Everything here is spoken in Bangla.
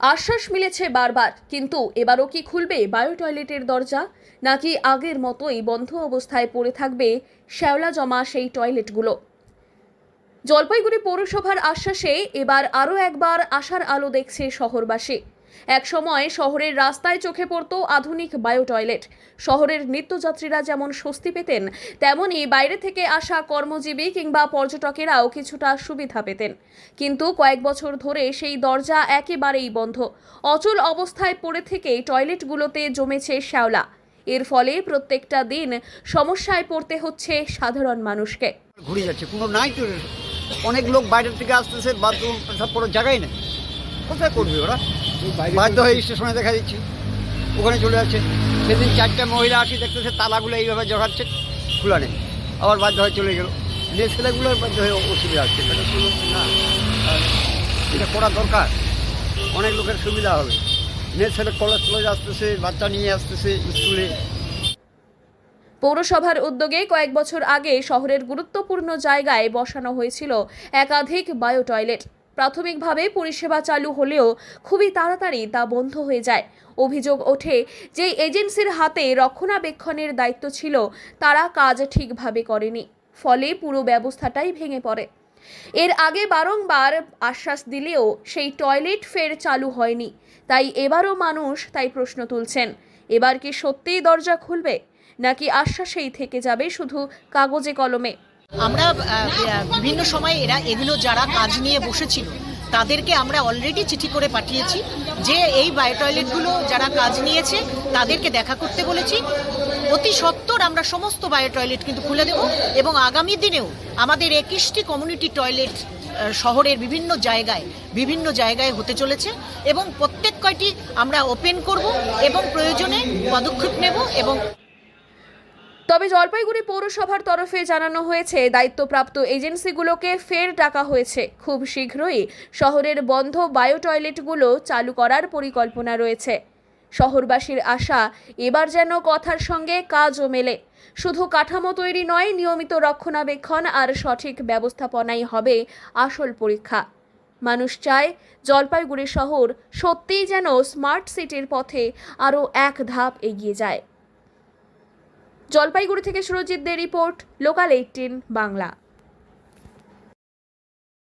আশ্বাস মিলেছে বারবার, কিন্তু এবারও কি খুলবে বায়ো টয়লেটের দরজা? নাকি আগের মতোই বন্ধ অবস্থায় পড়ে থাকবে শ্যাওলা জমা সেই টয়লেটগুলো? জলপাইগুড়ি পৌরসভার আশ্বাসে এবার আরও একবার আশার আলো দেখছে শহরবাসী। একসময় শহরের রাস্তায় চোখে পড়ত আধুনিক বায়ো টয়লেট শহরের নিত্যযাত্রীরা যেমন স্বস্তি পেতেন তেমনই বাইরে থেকে আসা কর্মজীবী কিংবা পর্যটকেরাও কিছুটা সুবিধা পেতেন। কিন্তু কয়েক বছর ধরে সেই দরজা একেবারেই বন্ধ। অচল অবস্থায় পড়ে থেকেই টয়লেটগুলোতে জমেছে শ্যাওলা। এর ফলে প্রত্যেকটা দিন সমস্যায় পড়তে হচ্ছে সাধারণ মানুষকে। ঘুরে যাচ্ছে, কোনো নাই তো। অনেক লোক বাইরের থেকে আসতেছে, বাথরুম, সব কোনো জায়গায় নেই। কোথায় করবে ওরা? বাধ্য হয়ে স্টেশনে দেখা দিচ্ছি। ওখানে চলে যাচ্ছে। সেদিন চারটা মহিলা আসি দেখতেছে তালাগুলো এইভাবে জড়াচ্ছে খোলা নেই আবার বাধ্য হয়ে চলে গেল। যে ছেলেগুলোর বাধ্য হয়ে অসুবিধা হচ্ছে এটা না। এটা করা দরকার। অনেক লোকের সুবিধা হবে। মেয়ে ছেলে কলেজ কলেজ আসতেছে বাচ্চা নিয়ে আসতেছে স্কুলে। পৌরসভার উদ্যোগে কয়েক বছর আগে শহরের গুরুত্বপূর্ণ জায়গায় বসানো হয়েছিল একাধিক বায়ো টয়লেট প্রাথমিকভাবে পরিষেবা চালু হলেও খুবই তাড়াতাড়ি তা বন্ধ হয়ে যায়। অভিযোগ ওঠে যে এজেন্সির হাতে রক্ষণাবেক্ষণের দায়িত্ব ছিল, তারা কাজ ঠিকভাবে করেনি, ফলে পুরো ব্যবস্থাটাই ভেঙে পড়ে। এর আগে বারংবার আশ্বাস দিলেও সেই টয়লেট ফের চালু হয়নি, তাই এবারও মানুষ তাই প্রশ্ন তুলছেন, এবার কি সত্যিই দরজা খুলবে, নাকি আশ্বাসেই থেকে যাবে শুধু কাগজে কলমে? আমরা বিভিন্ন সময় এরা এগুলো যারা কাজ নিয়ে বসেছিল, তাদেরকে আমরা অলরেডি চিঠি করে পাঠিয়েছি যে এই বায়ো টয়লেটগুলো যারা কাজ নিয়েছে, তাদেরকে দেখা করতে বলেছি। অতি সত্বর আমরা সমস্ত বায়ো টয়লেট কিন্তু খুলে দেব এবং আগামী দিনেও আমাদের একুশটি কমিউনিটি টয়লেট শহরের বিভিন্ন জায়গায় বিভিন্ন জায়গায় হতে চলেছে এবং প্রত্যেক কয়টি আমরা ওপেন করব এবং প্রয়োজনে পদক্ষেপ নেব এবং তবে জলপাইগুড়ি পৌরসভার তরফে জানানো হয়েছে, দায়িত্বপ্রাপ্ত এজেন্সিগুলোকে ফের ডাকা হয়েছে। খুব শীঘ্রই শহরের বন্ধ বায়ো টয়লেটগুলো চালু করার পরিকল্পনা রয়েছে। শহরবাসীর আশা, এবার যেন কথার সঙ্গে কাজও মেলে। শুধু কাঠামো তৈরি নয়, নিয়মিত রক্ষণাবেক্ষণ আর সঠিক ব্যবস্থাপনাই হবে আসল পরীক্ষা। মানুষ চায় জলপাইগুড়ি শহর সত্যিই যেন স্মার্ট সিটির পথে আরও এক ধাপ এগিয়ে যায়। জলপাইগুড়ি থেকে Surajit De report local eighteen Bangla.